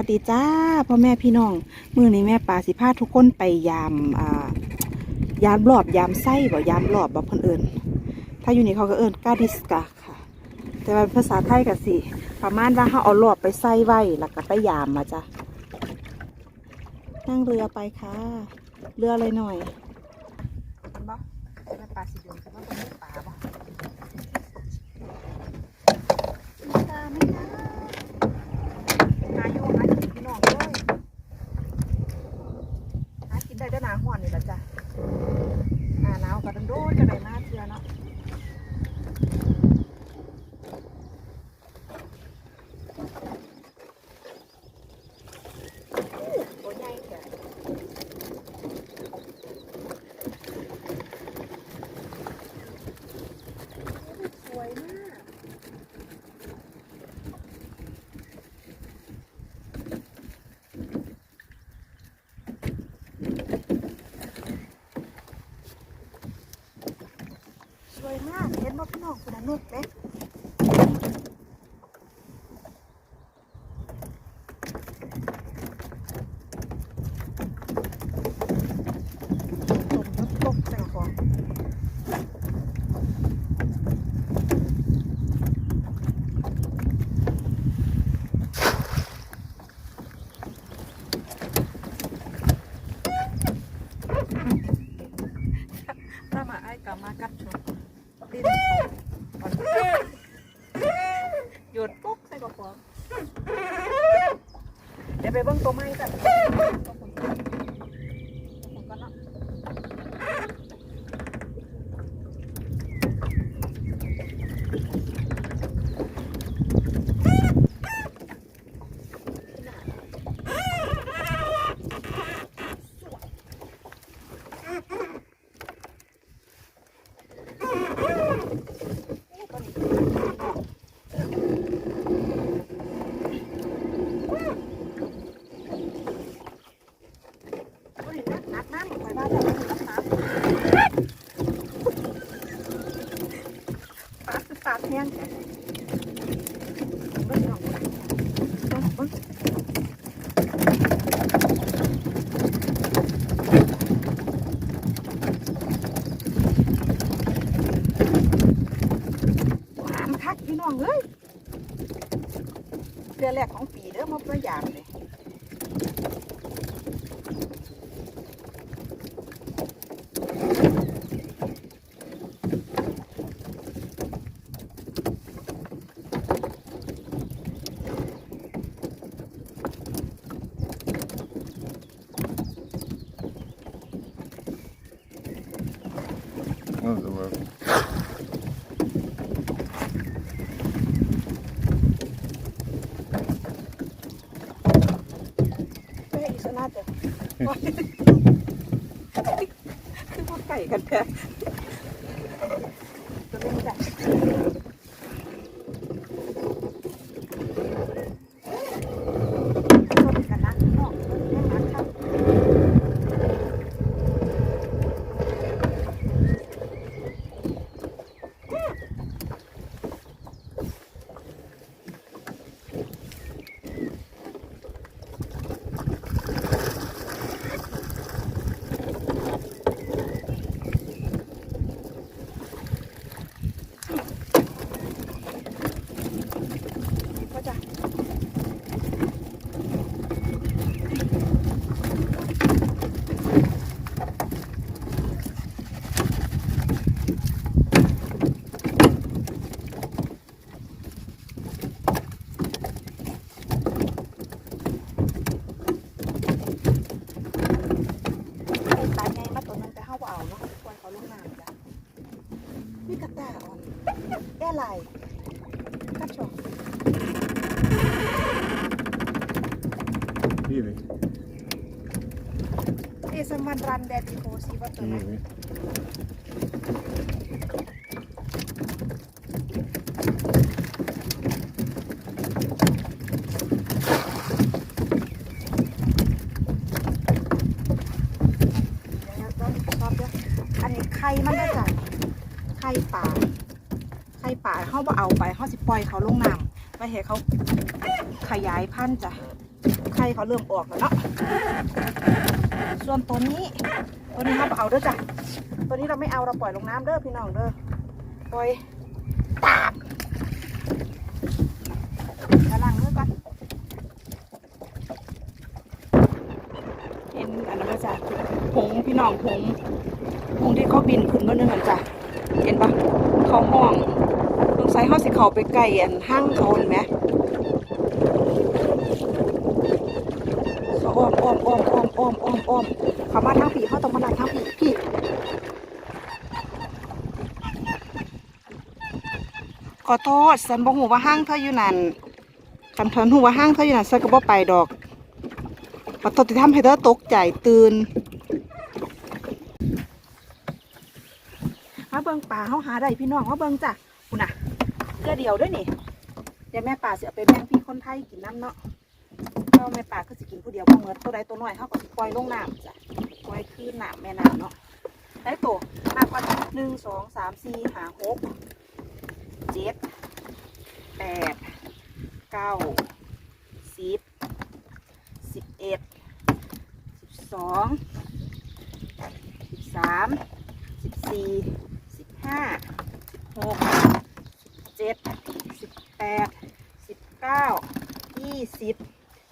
ัสดีจ้าพ่อแม่พี่น้องมือนี้แม่ปลาสิพาทุกคนไปยามอ่ายามรอบยามไส้บ่ยามรอบบ่เพิ่นเอิญถ้าอยู่นี่เขาก็เอิญกาดิสกาค่ะ แต่ว่าภาษาไทยก็สิประมาณว่าเขาเอารอบไปไส้ไว้แล้วก็ไปยามมาจ้ะนั่งเรือไปค่ะ เรืออะไรหน่อยเห็นบ่แม่ปลาสิเดินกันว่าเป็นปลาบ่ตาไม่ได้ หาอยู่หากินพี่น้องเลยหากินได้แต่หนาห่อนนี่แหละจ้ะหน้าหนาวก็โดนโดนจะได้มาเทื่อเนาะอู้ตัวใหญ่แท้สวยมาก สวยมาก เห็นบ่พี่น้องคุณนุชเล็กตกตกแต่ของถ้ามาไอ้กามากัดชนดินมันหยุดปุ๊ บอกของเดี๋ยวไปเบิ้งตัวไม้กันตัวคนตัวคน นี้นักนักน้ำไปบ้านเรานักน้ำปลาคือปลาแห้งแท้เบิ่งน้องเบิ่งเบิ่งหวานคักพี่น้องเอ้ยเรือแรกของปีเด้อมาพยายามเลย the work. แม่อีสนาจะคือพวกไก่กันแท้จะเป็นแบบชมกันนะนอกแม่มาครับก็จะตายไงมาตัวนึงแต่ห้าว่าเอาเนาะปล่อยเขาลงน้ำจ้ะนี่กระต่ายอ่อนแก่ลายกัดชม Kiwi. Is someone run that before see what the Kiwi. อันนี้ไข่มันได้จ้ะไข่ป่าไข่ป่าเขาบ่เอาไปเขาสิปล่อยเขาลงน้ำไปเห็นเขาขยายพันธุ์จ้ะ ไข่เขาเริ่มออกแล้วเนาะส่วนตัวนี้ตัวนี้เราเอาเด้อจ้ะตัวนี้เราไม่เอาเราปล่อยลงน้ำเด้อพี่น้องเด้อปล่อยตามกำลังเมื่อก่อนเห็นอันนั้นจ้ะผงพี่น้องผงผงที่เขาบินขึ้นมาเนื่องจ้ะเห็นปะเขาห้องสงสัยเขาสิเขาไปใกล้อันห้างเขาเห็นไหม เขาอ้อมอ้อม อ้อมอ้อมอ้อมอ้อมอ้อมเขามาทางผีเขาต้องมาลัดทางผีพี่ขอโทษสันบอกหูว่าห้างเธออยู่นั่นคันเธอหูว่าห้างเธออยู่นั่นสันก็บ่ไปดอกขอโทษที่ทำให้เธอตกใจตื่นมาเบิ่งป่าเขาหาได้พี่น้องมาเบิ่งจ้ะคุณน่ะเพื่อเดียวด้วยนี่เดี๋ยวแม่ป่าสิเอาไปแบ่งพี่คนไทยกินน้ำเนาะาแม่ป่าก็สิกินผู้เดียวบ่เหมือนตัวใดตัวน้อยเขาก็สิปล่อยลงน้ำจ้ะปล่อยคืนน้ำแม่น้ำเนาะได้ตัวนับว่าหนึ่งสองสามสี่ห้าหกเจ็ดแปดเก้าสิบสิบเอ็ดสิบสองสิบสามสิบสี่สิบห้าสิบหกสิบเจ็ดสิบแปดสิบเก้ายี่สิบ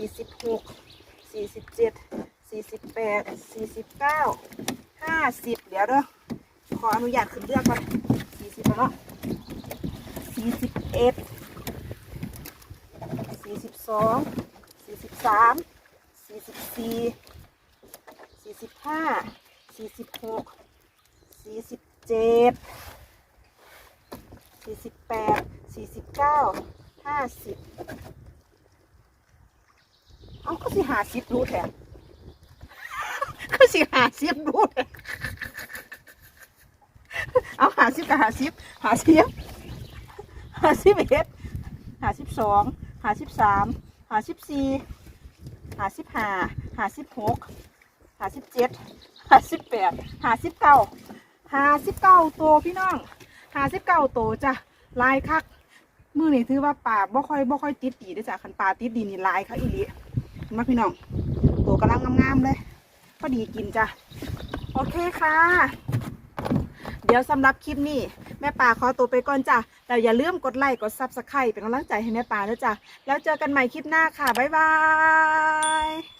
สี่สิบหกสี่สิบเจ็ดสี่สิบแปดสี่สิบเก้าห้าสิบเดี๋ยวเด้อขออนุญาตขึ้นเรือก่อนสี่สิบแล้วเนาะสี่สิบเอ็ดสี่สิบสองสี่สิบสามสี่สิบสี่สี่สิบห้าสี่สิบหกสี่สิบเจ็ดสี่สิบแปดสี่สิบเก้าห้าสิบ เอาก็สิหาสิบรู้แทนก็สิหาสิบรู้แทนเอาหาสิบกับหาสิบหาสิบหาสิบเอ็ดหาสิบสองหาสิบสามหาสิบสี่หาสิบห้าหาสิบหกหาสิบเจ็ดหาสิบแปดหาสิบเก้าหาสิบเก้าตัวพี่น้องหาสิบเก้าตัวจ้ะลายคักมือนี่ถือว่าป่าบ่ค่อยบ่ค่อยติดดีด้อจ้ะคันป่าติดดีนี่ลายคักอีหลีเห็นไห มาพี่น้องตัวกำลังงามๆเลยพอดีกินจ้ะ โอเคค่ะ เดี๋ยวสำหรับคลิปนี้ แม่ป่าขอตัวไปก่อนจ้ะแต่อย่าลืมกดไลค์กดซับสไครต์เป็นกำลังใจให้แม่ป่าด้วยจ้ะ แล้วเจอกันใหม่คลิปหน้าค่ะ บ๊ายบาย